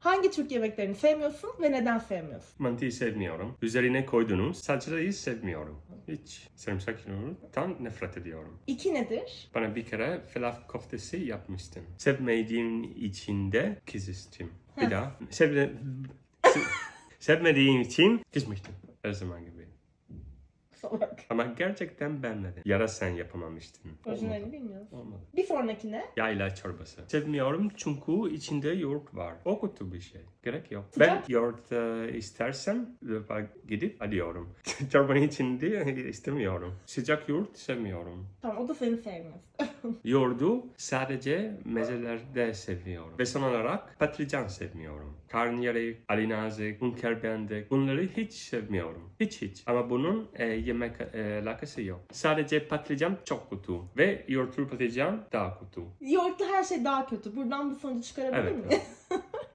Hangi Türk yemeklerini sevmiyorsun ve neden sevmiyorsun? Mantıyı sevmiyorum. Üzerine koyduğunuz salçayı sevmiyorum. Hiç sarımsak yoğurttan nefret ediyorum. İki nedir? Bana bir kere falafel köftesi yapmıştın. Sevmediğim için de kızıştım. Bir daha. Sevde... Sevmediğim için kızmıştım. Her zaman gibi. Salak. Ama gerçekten beğenmedim. Yara sen yapamamıştın. Orijinalini Olmadı. bilmiyorum. Olmadı. Bir sonraki ne? Yayla çorbası. Sevmiyorum çünkü içinde yoğurt var. O kötü bir şey. Gerek yok. Sıcak. Ben yoğurt e, istersem gidip alıyorum. Çorbanın içinde istemiyorum. Sıcak yoğurt sevmiyorum. Tamam o da seni sevmez. Yoğurdu sadece mezelerde seviyorum. Ve son olarak patlıcan sevmiyorum. Karnıyarık, alinazik, unkerbendek bunları hiç sevmiyorum. Hiç hiç. Ama bunun e, yemek e, alakası yok. Sadece patlıcan çok kötü. Ve yoğurtlu patlıcan daha kötü. Yoğurtlu her şey daha kötü. Buradan bu sonucu çıkarabilir Evet. miyim?